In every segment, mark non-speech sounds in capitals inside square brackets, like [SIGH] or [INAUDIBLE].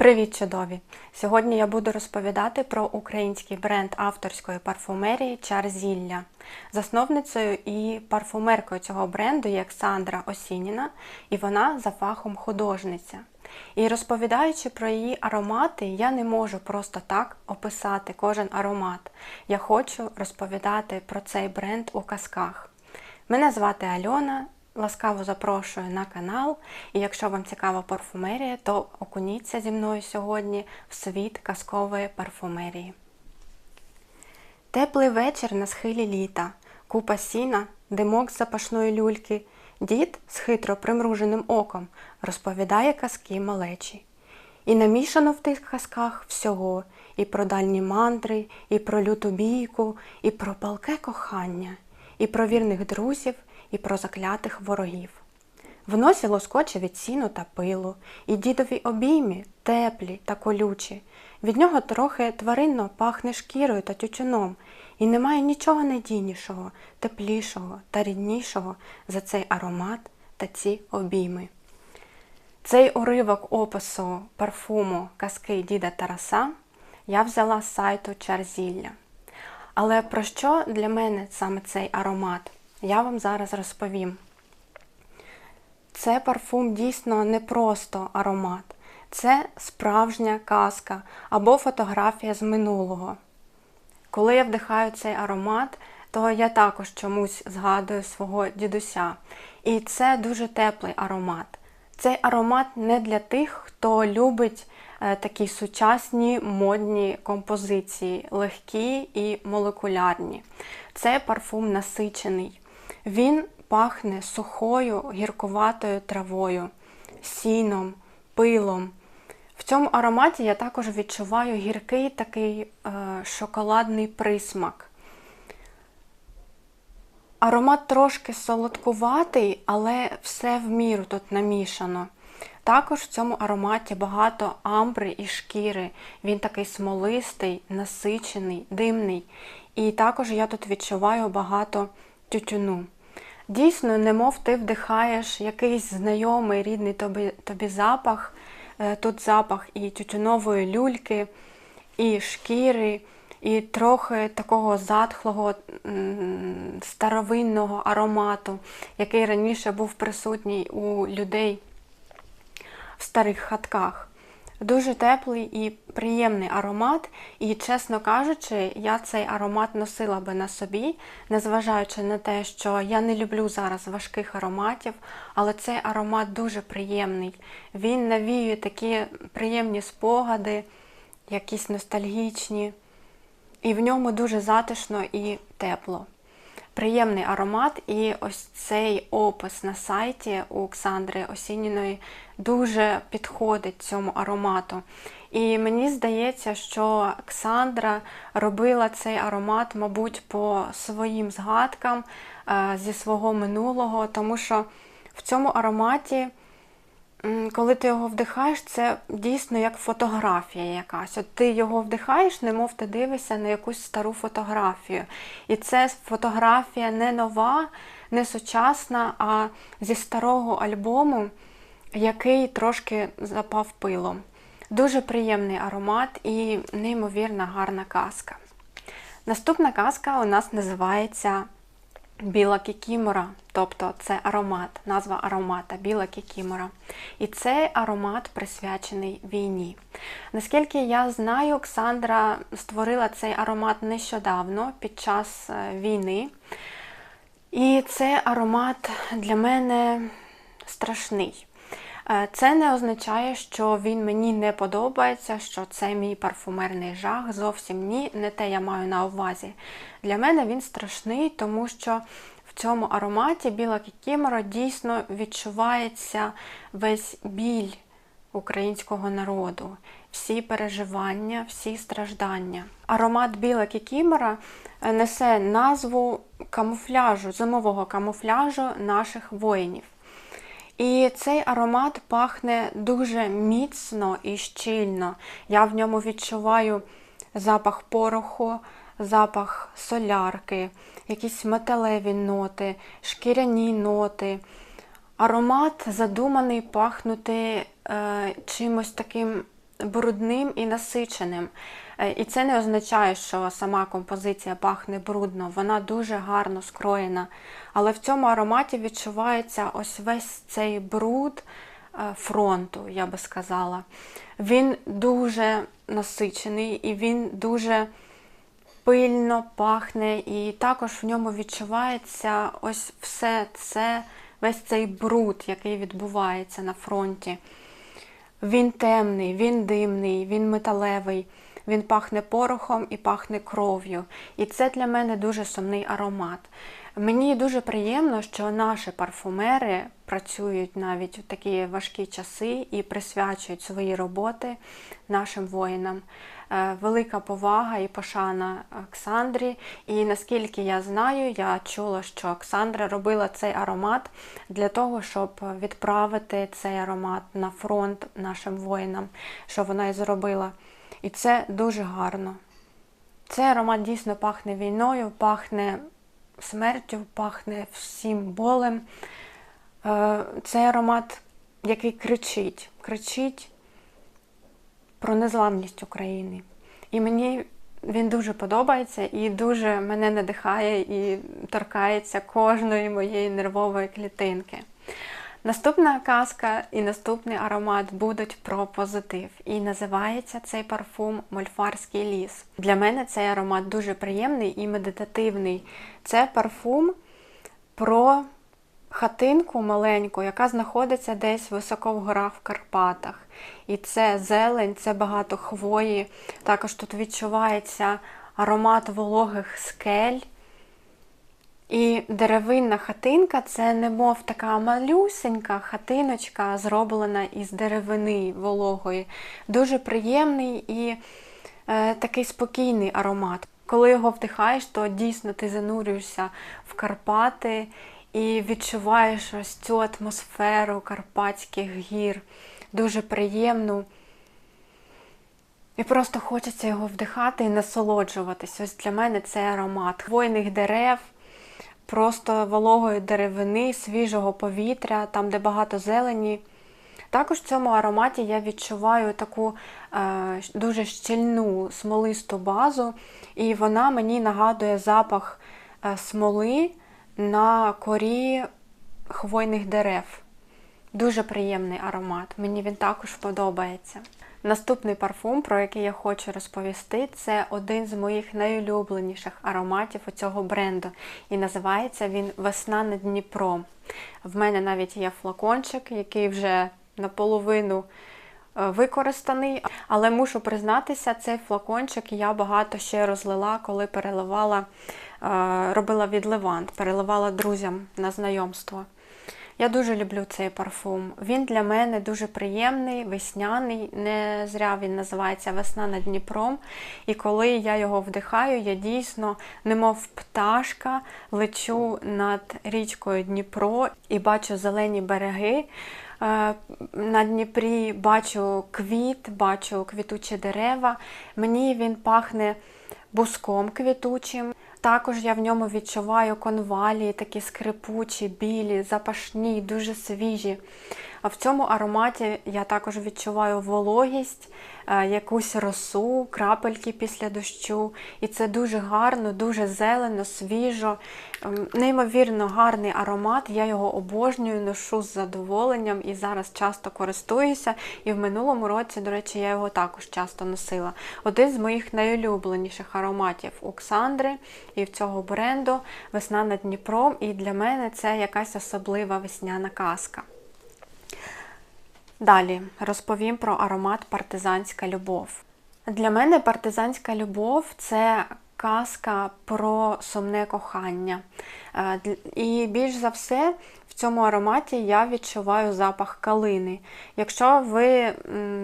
Привіт, чудові! Сьогодні я буду розповідати про український бренд авторської парфумерії Чарзілля. Засновницею і парфумеркою цього бренду є Олександра Осініна, і вона за фахом художниця. І розповідаючи про її аромати, я не можу просто так описати кожен аромат. Я хочу розповідати про цей бренд у казках. Мене звати Альона. Ласкаво запрошую на канал, і якщо вам цікава парфумерія, то окуніться зі мною сьогодні в світ казкової парфумерії. Теплий вечір на схилі літа, купа сіна, димок з запашної люльки, дід з хитро примруженим оком розповідає казки малечі. І намішано в тих казках всього, і про дальні мандри, і про люту бійку, і про палке кохання, і про вірних друзів, і про заклятих ворогів. В носі лоскоче від сіну та пилу, і дідові обіймі теплі та колючі. Від нього трохи тваринно пахне шкірою та тютюном, і немає нічого надійнішого, теплішого та ріднішого за цей аромат та ці обійми. Цей уривок опису парфуму казки діда Тараса я взяла з сайту Чарзілля. Але про що для мене саме цей аромат? Я вам зараз розповім. Це парфум дійсно не просто аромат, це справжня казка або фотографія з минулого. Коли я вдихаю цей аромат, то я також чомусь згадую свого дідуся. І це дуже теплий аромат. Цей аромат не для тих, хто любить е, такі сучасні модні композиції, легкі і молекулярні. Це парфум насичений. Він пахне сухою гіркуватою травою, сіном, пилом. В цьому ароматі я також відчуваю гіркий такий е, шоколадний присмак. Аромат трошки солодкуватий, але все в міру тут намішано. Також в цьому ароматі багато амбри і шкіри. Він такий смолистий, насичений, димний. І також я тут відчуваю багато тютюну. Дійсно, немов ти вдихаєш якийсь знайомий рідний тобі, тобі запах. Е, тут запах і тютюнової люльки, і шкіри, і трохи такого затхлого старовинного аромату, який раніше був присутній у людей в старих хатках. Дуже теплий і приємний аромат, і, чесно кажучи, я цей аромат носила би на собі, незважаючи на те, що я не люблю зараз важких ароматів, але цей аромат дуже приємний. Він навіює такі приємні спогади, якісь ностальгічні, і в ньому дуже затишно і тепло. Приємний аромат, і ось цей опис на сайті у Оксандри Осініної дуже підходить цьому аромату. І мені здається, що Оксандра робила цей аромат, мабуть, по своїм згадкам е, зі свого минулого, тому що в цьому ароматі коли ти його вдихаєш, це дійсно як фотографія якась. От Ти його вдихаєш, немов ти дивишся на якусь стару фотографію. І це фотографія не нова, не сучасна, а зі старого альбому, який трошки запав пилом. Дуже приємний аромат і неймовірна гарна казка. Наступна казка у нас називається Біла кікімора, тобто це аромат, назва аромата біла кікімора. І цей аромат присвячений війні. Наскільки я знаю, Оксандра створила цей аромат нещодавно під час е, війни. І цей аромат для мене страшний. Е, це не означає, що він мені не подобається, що це мій парфумерний жах. Зовсім ні, не те я маю на увазі. Для мене він страшний, тому що в цьому ароматі біла кікімора дійсно відчувається весь біль українського народу, всі переживання, всі страждання. Аромат біла кікімора е, несе назву камуфляжу, зимового камуфляжу наших воїнів. І цей аромат пахне дуже міцно і щільно. Я в ньому відчуваю запах пороху, запах солярки, якісь металеві ноти, шкіряні ноти. Аромат задуманий пахнути е, чимось таким брудним і насиченим. Е, І це не означає, що сама композиція пахне брудно, вона дуже гарно скроєна. Але в цьому ароматі відчувається ось весь цей бруд е, фронту, я би сказала. Він дуже насичений і він дуже пильно пахне, і також в ньому відчувається ось все це, весь цей бруд, який відбувається на фронті. Він темний, він димний, він металевий, він пахне порохом і пахне кров'ю. І це для мене дуже сумний аромат. Мені дуже приємно, що наші парфумери працюють навіть у такі важкі часи і присвячують свої роботи нашим воїнам. Е, Велика повага і пошана Оксандрі. І наскільки я знаю, я чула, що Оксандра робила цей аромат для того, щоб відправити цей аромат на фронт нашим воїнам, що вона і зробила. І це дуже гарно. Цей аромат дійсно пахне війною, пахне смертю, пахне всім болем. Е, Цей аромат, який кричить, кричить про незламність України. І мені він дуже подобається і дуже мене надихає і торкається кожної моєї нервової клітинки. Наступна казка і наступний аромат будуть про позитив. І називається цей парфум Мольфарський ліс. Для мене цей аромат дуже приємний і медитативний. Це парфум про хатинку маленьку, яка знаходиться десь високо в горах в Карпатах. І це зелень, це багато хвої. Також тут відчувається аромат вологих скель. І деревинна хатинка це немов така малюсенька хатиночка, зроблена із деревини вологої. Дуже приємний і е, такий спокійний аромат. Коли його вдихаєш, то дійсно ти занурюєшся в Карпати і відчуваєш ось цю атмосферу карпатських гір. Дуже приємну. І просто хочеться його вдихати і насолоджуватись. Ось для мене це аромат хвойних дерев, просто вологої деревини, свіжого повітря, там, де багато зелені. Також в цьому ароматі я відчуваю таку е, дуже щільну смолисту базу, і вона мені нагадує запах е, смоли на корі хвойних дерев. Дуже приємний аромат, мені він також подобається. Наступний парфум, про який я хочу розповісти, це один з моїх найулюбленіших ароматів у цього бренду. І називається він Весна над Дніпром. В мене навіть є флакончик, який вже наполовину е, використаний. Але мушу признатися, цей флакончик я багато ще розлила, коли переливала, е, робила відливант, переливала друзям на знайомство. Я дуже люблю цей парфум. Він для мене дуже приємний, весняний. Не зря він називається Весна над Дніпром. І коли я його вдихаю, я дійсно, немов пташка, лечу над річкою Дніпро і бачу зелені береги. Е, На Дніпрі бачу квіт, бачу квітучі дерева. Мені він пахне буском квітучим. Також я в ньому відчуваю конвалії, такі скрипучі, білі, запашні, дуже свіжі. А в цьому ароматі я також відчуваю вологість, е, якусь росу, крапельки після дощу. І це дуже гарно, дуже зелено, свіжо, ем, неймовірно гарний аромат. Я його обожнюю, ношу з задоволенням і зараз часто користуюся. І в минулому році, до речі, я його також часто носила. Один з моїх найулюбленіших ароматів Оксандри і в цього бренду Весна над Дніпром. І для мене це якась особлива весняна казка. Далі розповім про аромат партизанська любов. Для мене партизанська любов це казка про сумне кохання. Е, І більш за все в цьому ароматі я відчуваю запах калини. Якщо ви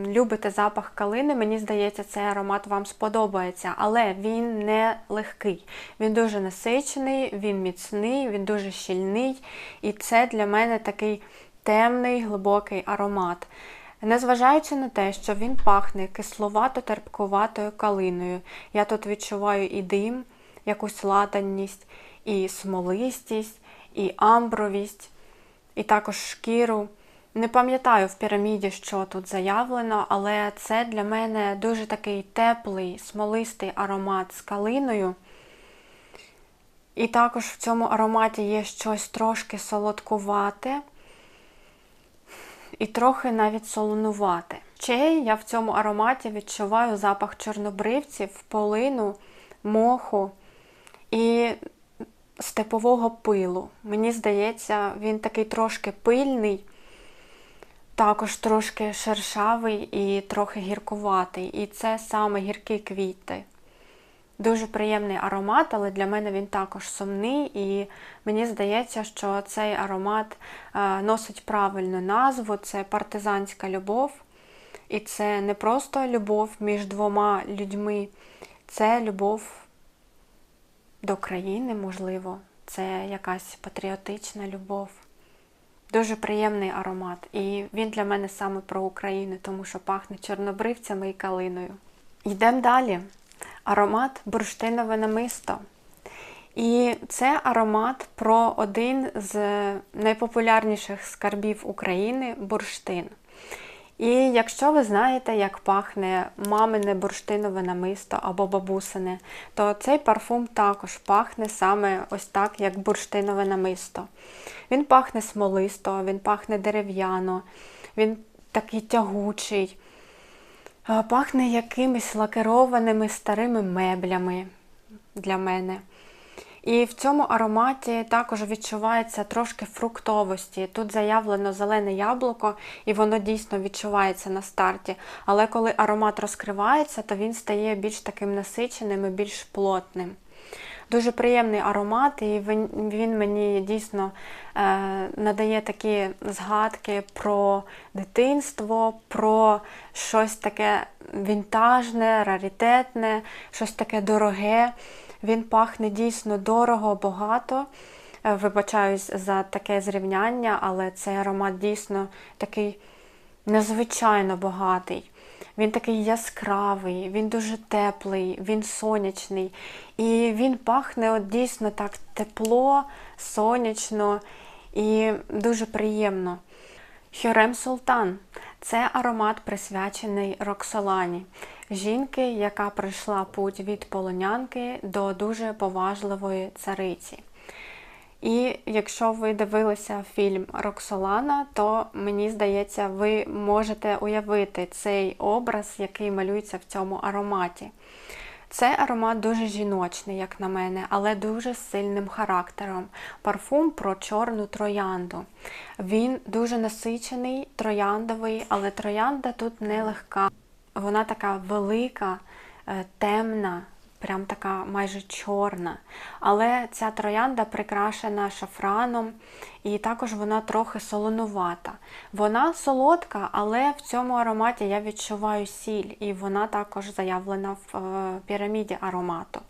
любите запах калини, мені здається, цей аромат вам сподобається, але він не легкий. Він дуже насичений, він міцний, він дуже щільний. І це для мене такий темний глибокий аромат. Незважаючи на те, що він пахне кисловато-терпкуватою калиною, я тут відчуваю і дим, якусь ладанність, і смолистість, і амбровість, і також шкіру. Не пам'ятаю в піраміді, що тут заявлено, але це для мене дуже такий теплий, смолистий аромат з калиною. І також в цьому ароматі є щось трошки солодкувате і трохи навіть солонувате. Ще я в цьому ароматі відчуваю запах чорнобривців, полину, моху і степового пилу. Мені здається, він такий трошки пильний, також трошки шершавий і трохи гіркуватий. І це саме гіркі квіти. Дуже приємний аромат, але для мене він також сумний, і мені здається, що цей аромат е, носить правильну назву це партизанська любов. І це не просто любов між двома людьми, це любов до країни, можливо, це якась патріотична любов. Дуже приємний аромат. І він для мене саме про Україну, тому що пахне чорнобривцями і калиною. Йдемо далі. Аромат бурштинове намисто. І це аромат про один з найпопулярніших скарбів України бурштин. І якщо ви знаєте, як пахне мамине бурштинове намисто або бабусине, то цей парфум також пахне саме ось так, як бурштинове намисто. Він пахне смолисто, він пахне дерев'яно, він такий тягучий, пахне якимись лакерованими старими меблями для мене. І в цьому ароматі також відчувається трошки фруктовості. Тут заявлено зелене яблуко, і воно дійсно відчувається на старті. Але коли аромат розкривається, то він стає більш таким насиченим і більш плотним. Дуже приємний аромат, і він, мені дійсно е, надає такі згадки про дитинство, про щось таке вінтажне, раритетне, щось таке дороге. Він пахне дійсно дорого, багато. Е, вибачаюсь за таке зрівняння, але цей аромат дійсно такий незвичайно багатий. Він такий яскравий, він дуже теплий, він сонячний. І він пахне от дійсно так тепло, сонячно і дуже приємно. Хюрем Султан це аромат присвячений Роксолані, жінки, яка пройшла путь від полонянки до дуже поважливої цариці. І якщо ви дивилися фільм Роксолана, то мені здається, ви можете уявити цей образ, який малюється в цьому ароматі. Цей аромат дуже жіночний, як на мене, але дуже сильним характером. Парфум про чорну троянду. Він дуже насичений, трояндовий, але троянда тут не легка. Вона така велика, е, темна, прям така майже чорна. Але ця троянда прикрашена шафраном, і також вона трохи солонувата. Вона солодка, але в цьому ароматі я відчуваю сіль, і вона також заявлена в е, піраміді аромату.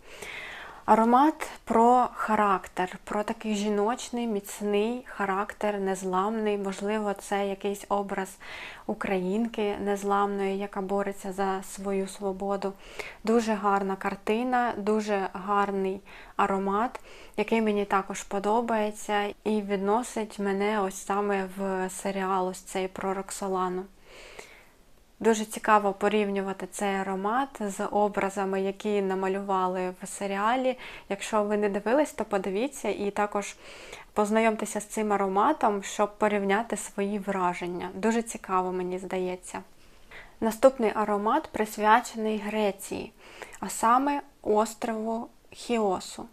Аромат про характер, про такий жіночний, міцний характер, незламний. Можливо, це якийсь образ українки незламної, яка бореться за свою свободу. Дуже гарна картина, дуже гарний аромат, який мені також подобається, і відносить мене ось саме в серіал ось цей про Роксолану. Дуже цікаво порівнювати цей аромат з образами, які намалювали в серіалі. Якщо ви не дивились, то подивіться і також познайомтеся з цим ароматом, щоб порівняти свої враження. Дуже цікаво, мені здається. Наступний аромат присвячений Греції, а саме острову Хіосу.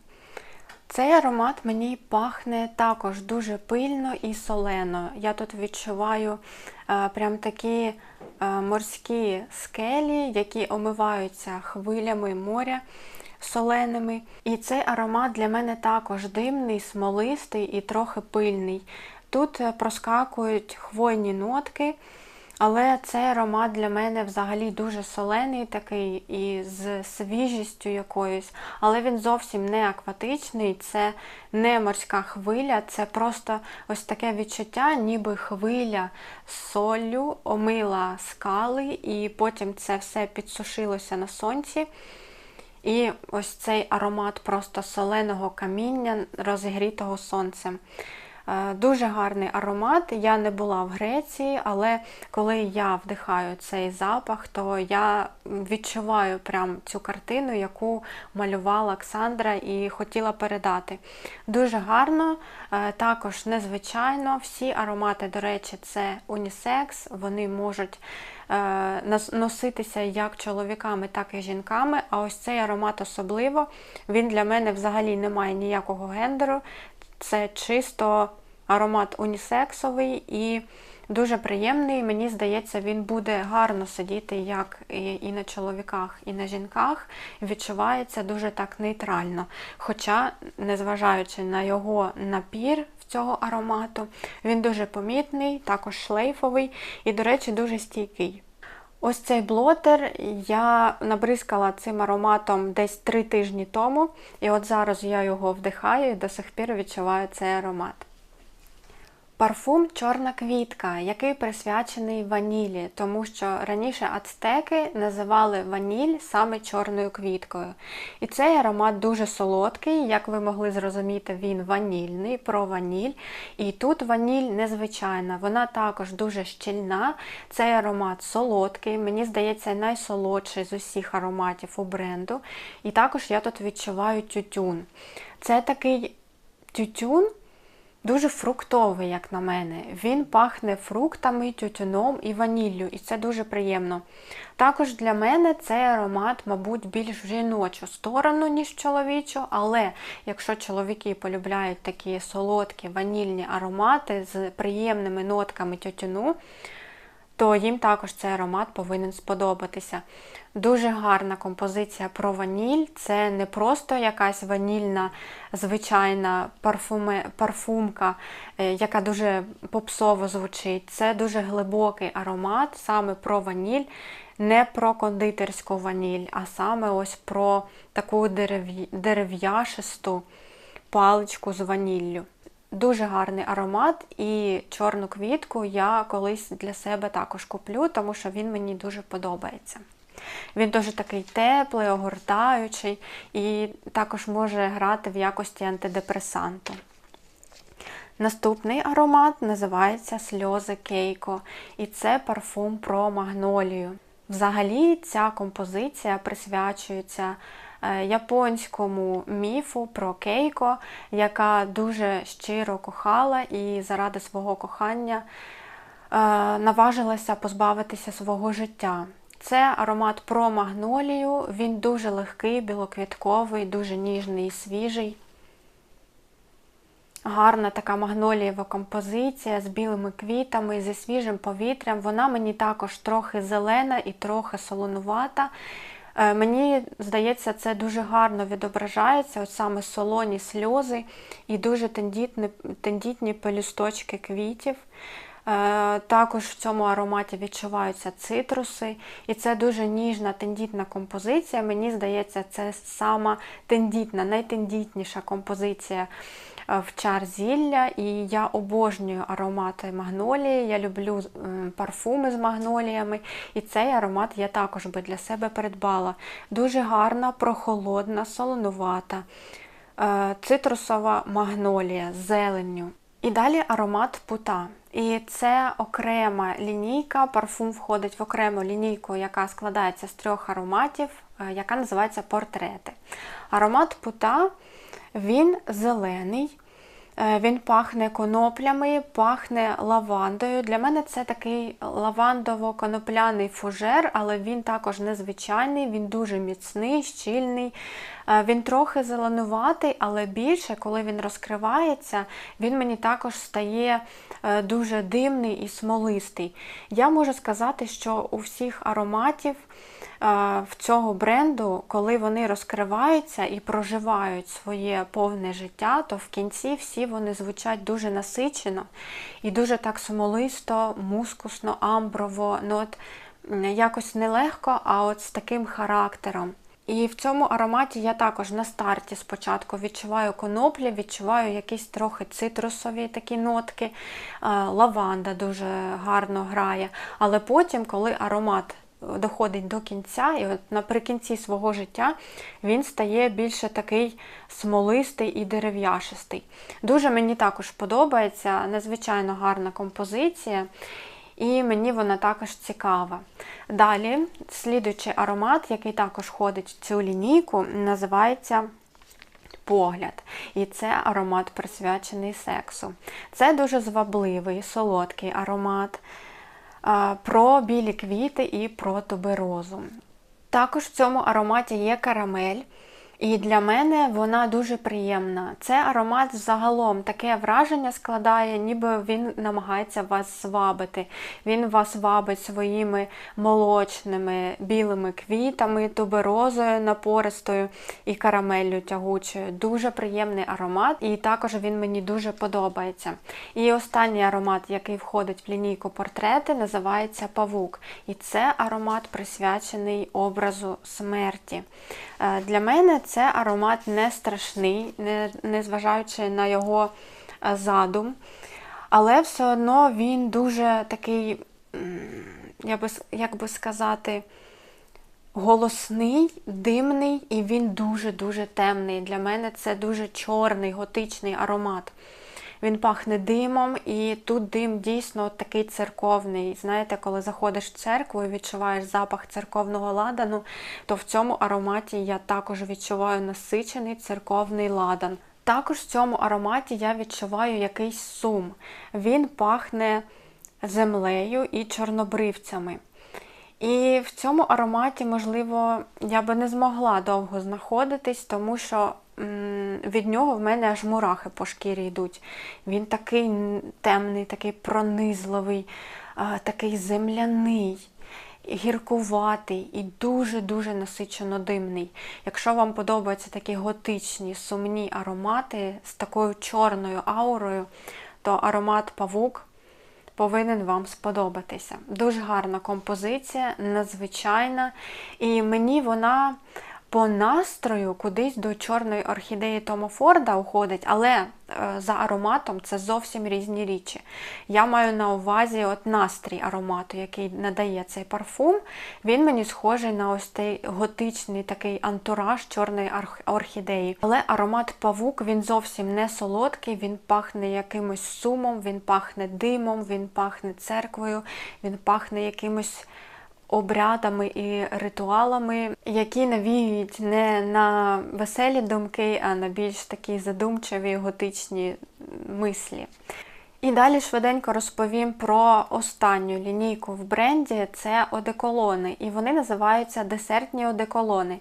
Цей аромат мені пахне також дуже пильно і солено. Я тут відчуваю е, прям такі е, морські скелі, які омиваються хвилями моря соленими. І цей аромат для мене також димний, смолистий і трохи пильний. Тут е, проскакують хвойні нотки. Але цей аромат для мене взагалі дуже солений такий і з свіжістю якоюсь. Але він зовсім не акватичний, це не морська хвиля, це просто ось таке відчуття, ніби хвиля солью омила скали, і потім це все підсушилося на сонці. І ось цей аромат просто соленого каміння, розігрітого сонцем. Е, Дуже гарний аромат. Я не була в Греції, але коли я вдихаю цей запах, то я відчуваю прям цю картину, яку малювала Оксандра і хотіла передати. Дуже гарно, е, також незвичайно. Всі аромати, до речі, це унісекс, вони можуть е, носитися як чоловіками, так і жінками. А ось цей аромат особливо. Він для мене взагалі не має ніякого гендеру. Це чисто аромат унісексовий і дуже приємний. Мені здається, він буде гарно сидіти як і на чоловіках, і на жінках. Відчувається дуже так нейтрально. Хоча, незважаючи на його напір цього аромату, він дуже помітний, також шлейфовий і, до речі, дуже стійкий. Ось цей блотер я набризкала цим ароматом десь три тижні тому, і от зараз я його вдихаю і до сих пір відчуваю цей аромат. Парфум Чорна квітка, який присвячений ванілі, тому що раніше ацтеки називали ваніль саме чорною квіткою. І цей аромат дуже солодкий, як ви могли зрозуміти, він ванільний, про ваніль. І тут ваніль незвичайна, вона також дуже щільна. Цей аромат солодкий, мені здається, найсолодший з усіх ароматів у бренду. І також я тут відчуваю тютюн. Це такий тютюн. Дуже фруктовий, як на мене. Він пахне фруктами, тютюном і ваніллю, і це дуже приємно. Також для мене цей аромат, мабуть, більш в жіночу сторону, ніж чоловічу, але якщо чоловіки полюбляють такі солодкі ванільні аромати з приємними нотками тютюну, то їм також цей аромат повинен сподобатися. Дуже гарна композиція про ваніль. Це не просто якась ванільна звичайна парфуми, парфумка, е, яка дуже попсово звучить. Це дуже глибокий аромат саме про ваніль, не про кондитерську ваніль, а саме ось про таку дерев'яшисту паличку з ваніллю. Дуже гарний аромат, і чорну квітку я колись для себе також куплю, тому що він мені дуже подобається. Він дуже такий теплий, огортаючий і також може грати в якості антидепресанту. Наступний аромат називається сльози Кейко, і це парфум про магнолію. Взагалі, ця композиція присвячується японському міфу про Кейко, яка дуже щиро кохала і заради свого кохання е, наважилася позбавитися свого життя. Це аромат про магнолію, він дуже легкий, білоквітковий, дуже ніжний і свіжий. Гарна така магнолієва композиція з білими квітами, зі свіжим повітрям. Вона мені також трохи зелена і трохи солонувата. Е, Мені здається, це дуже гарно відображається, от саме солоні сльози і дуже тендітні, тендітні пелюсточки квітів. Е, Також в цьому ароматі відчуваються цитруси, і це дуже ніжна, тендітна композиція. Мені здається, це сама тендітна, найтендітніша композиція в чар зілля. І я обожнюю аромати магнолії. Я люблю е, парфуми з магноліями. І цей аромат я також би для себе придбала. Дуже гарна, прохолодна, солонувата, е, цитрусова магнолія з зеленню. І далі аромат пута. І це окрема лінійка. Парфум входить в окрему лінійку, яка складається з трьох ароматів, е, яка називається портрети. Аромат пута він зелений, е, він пахне коноплями, пахне лавандою. Для мене це такий лавандово-конопляний фужер, але він також незвичайний, він дуже міцний, щільний. Е, Він трохи зеленуватий, але більше, коли він розкривається, він мені також стає е, дуже димний і смолистий. Я можу сказати, що у всіх ароматів в цього бренду, коли вони розкриваються і проживають своє повне життя, то в кінці всі вони звучать дуже насичено і дуже так смолисто, мускусно, амброво. Ну, от, якось нелегко, а от з таким характером. І в цьому ароматі я також на старті спочатку відчуваю коноплі, відчуваю якісь трохи цитрусові такі нотки, е, лаванда дуже гарно грає. Але потім, коли аромат доходить до кінця, і от наприкінці свого життя він стає більше такий смолистий і дерев'яшистий. Дуже мені також подобається, надзвичайно гарна композиція. І мені вона також цікава. Далі, слідуючий аромат, який також ходить в цю лінійку, називається погляд. І це аромат присвячений сексу. Це дуже звабливий, солодкий аромат про білі квіти і про туберозу. Також в цьому ароматі є карамель. І для мене вона дуже приємна. Це аромат загалом таке враження складає, ніби він намагається вас звабити. Він вас вабить своїми молочними білими квітами, туберозою напористою і карамеллю тягучою. Дуже приємний аромат, і також він мені дуже подобається. І останній аромат, який входить в лінійку портрети, називається Павук. І це аромат присвячений образу смерті. Е, Для мене це аромат не страшний, не- незважаючи на його е, задум. Але все одно він дуже такий, я би, як би сказати, голосний, димний, і він дуже-дуже темний. Для мене це дуже чорний, готичний аромат. Він пахне димом, і тут дим дійсно такий церковний. Знаєте, коли заходиш в церкву і відчуваєш запах церковного ладану, то в цьому ароматі я також відчуваю насичений церковний ладан. Також в цьому ароматі я відчуваю якийсь сум. Він пахне землею і чорнобривцями. І в цьому ароматі, можливо, я би не змогла довго знаходитись, тому що від нього в мене аж мурахи по шкірі йдуть. Він такий темний, такий пронизливий, такий земляний. Гіркуватий і дуже-дуже насичено димний. Якщо вам подобаються такі готичні, сумні аромати з такою чорною аурою, то аромат павук повинен вам сподобатися. Дуже гарна композиція, надзвичайна. І мені вона по настрою кудись до чорної орхідеї Тома Форда уходить, але е, за ароматом це зовсім різні річі. Я маю на увазі от настрій аромату, який надає цей парфум. Він мені схожий на ось цей готичний такий антураж чорної орхідеї. Але аромат павук він зовсім не солодкий, він пахне якимось сумом, він пахне димом, він пахне церквою, він пахне якимось обрядами і ритуалами, які навіюють не на веселі думки, а на більш такі задумчиві готичні мислі. І далі швиденько розповім про останню лінійку в бренді це одеколони. І вони називаються десертні одеколони.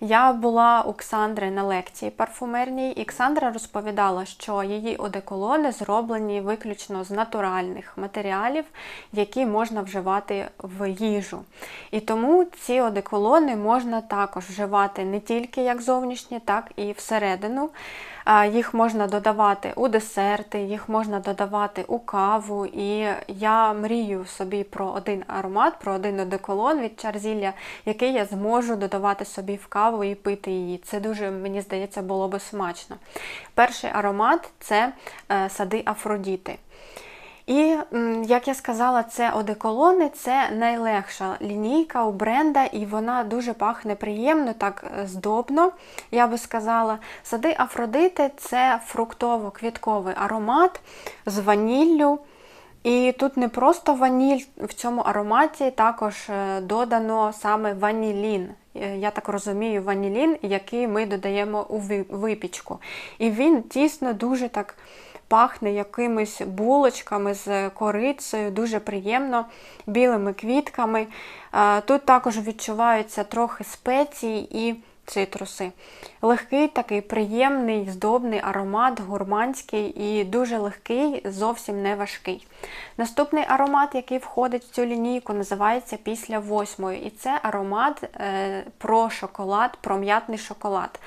Я була у Ксандри на лекції парфумерній, і Ксандра розповідала, що її одеколони зроблені виключно з натуральних матеріалів, які можна вживати в їжу. І тому ці одеколони можна також вживати не тільки як зовнішні, так і всередину. Їх можна додавати у десерти, їх можна додавати у каву. І я мрію собі про один аромат, про один одеколон від Чарзілля, який я зможу додавати собі в каву і пити її. Це дуже, мені здається, було би смачно. Перший аромат це е, сади Афродіти. І, як я сказала, це одеколони, це найлегша лінійка у бренда, і вона дуже пахне приємно, так е, здобно, я би сказала. Сади Афродити це фруктово-квітковий аромат з ваніллю. І тут не просто ваніль, в цьому ароматі також е, додано саме ванілін. Е, Я так розумію, ванілін, який ми додаємо у випічку. І він дійсно дуже так пахне якимись булочками з корицею, дуже приємно, білими квітками. Е, Тут також відчуваються трохи спецій і цитруси. Легкий такий приємний, здобний аромат, гурманський і дуже легкий, зовсім не важкий. Наступний аромат, який входить в цю лінійку, називається після восьмої. І це аромат е, про шоколад, про м'ятний шоколад.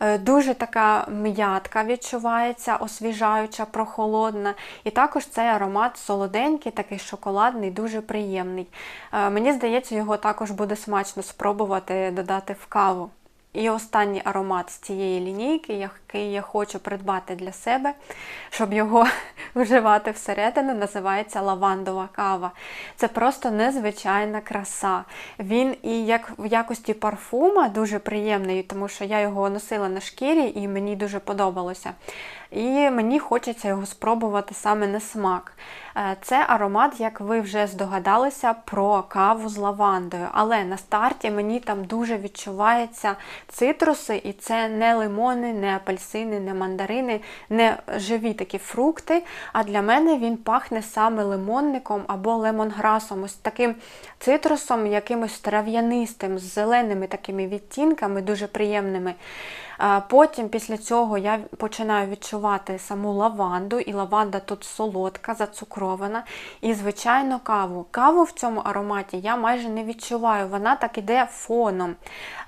Е, Дуже така м'ятка відчувається, освіжаюча, прохолодна. І також цей аромат солоденький, такий шоколадний, дуже приємний. Е, Мені здається, його також буде смачно спробувати додати в каву. І останній аромат з цієї лінійки, який я хочу придбати для себе, щоб його [LAUGHS] вживати всередину, називається лавандова кава. Це просто незвичайна краса. Він і як в якості парфума дуже приємний, тому що я його носила на шкірі і мені дуже подобалося. І мені хочеться його спробувати саме на смак. Е, Це аромат, як ви вже здогадалися, про каву з лавандою. Але на старті мені там дуже відчуваються цитруси, і це не лимони, не апельсини, не мандарини, не живі такі фрукти. А для мене він пахне саме лимонником або лемонграсом, ось таким цитрусом, якимось трав'янистим, з зеленими такими відтінками, дуже приємними. Потім після цього я починаю відчувати саму лаванду, і лаванда тут солодка, зацукрована. І, звичайно, каву. Каву в цьому ароматі я майже не відчуваю, вона так іде фоном.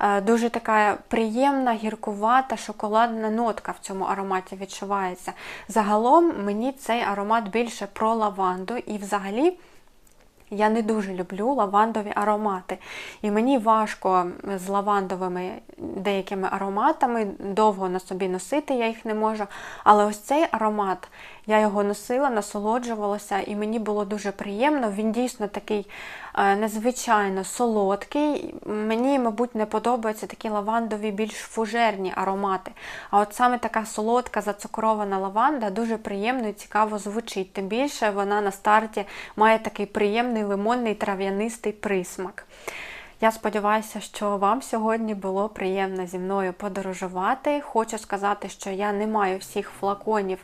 Е, Дуже така приємна, гіркувата, шоколадна нотка в цьому ароматі відчувається. Загалом мені цей аромат більше про лаванду і взагалі. Я не дуже люблю лавандові аромати. І мені важко з лавандовими деякими ароматами довго на собі носити, я їх не можу. Але ось цей аромат, я його носила, насолоджувалася, і мені було дуже приємно. Він дійсно такий е, незвичайно солодкий. Мені, мабуть, не подобаються такі лавандові, більш фужерні аромати. А от саме така солодка, зацукрована лаванда дуже приємно і цікаво звучить. Тим більше вона на старті має такий приємний лимонний трав'янистий присмак. Я сподіваюся, що вам сьогодні було приємно зі мною подорожувати. Хочу сказати, що я не маю всіх флаконів,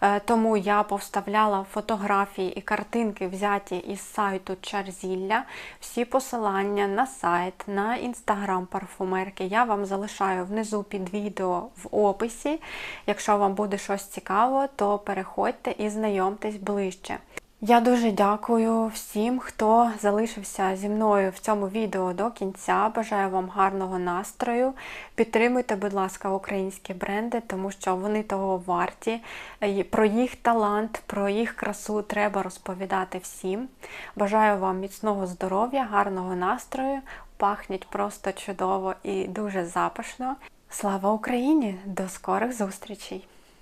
е, тому я повставляла фотографії і картинки, взяті із сайту Чарзілля. Всі посилання на сайт, на інстаграм парфумерки я вам залишаю внизу під відео в описі. Якщо вам буде щось цікаво, то переходьте і знайомтесь ближче. Я дуже дякую всім, хто залишився зі мною в цьому відео до кінця. Бажаю вам гарного настрою. Підтримуйте, будь ласка, українські бренди, тому що вони того варті. Про їх талант, про їх красу треба розповідати всім. Бажаю вам міцного здоров'я, гарного настрою. Пахніть просто чудово і дуже запашно. Слава Україні! До скорих зустрічей!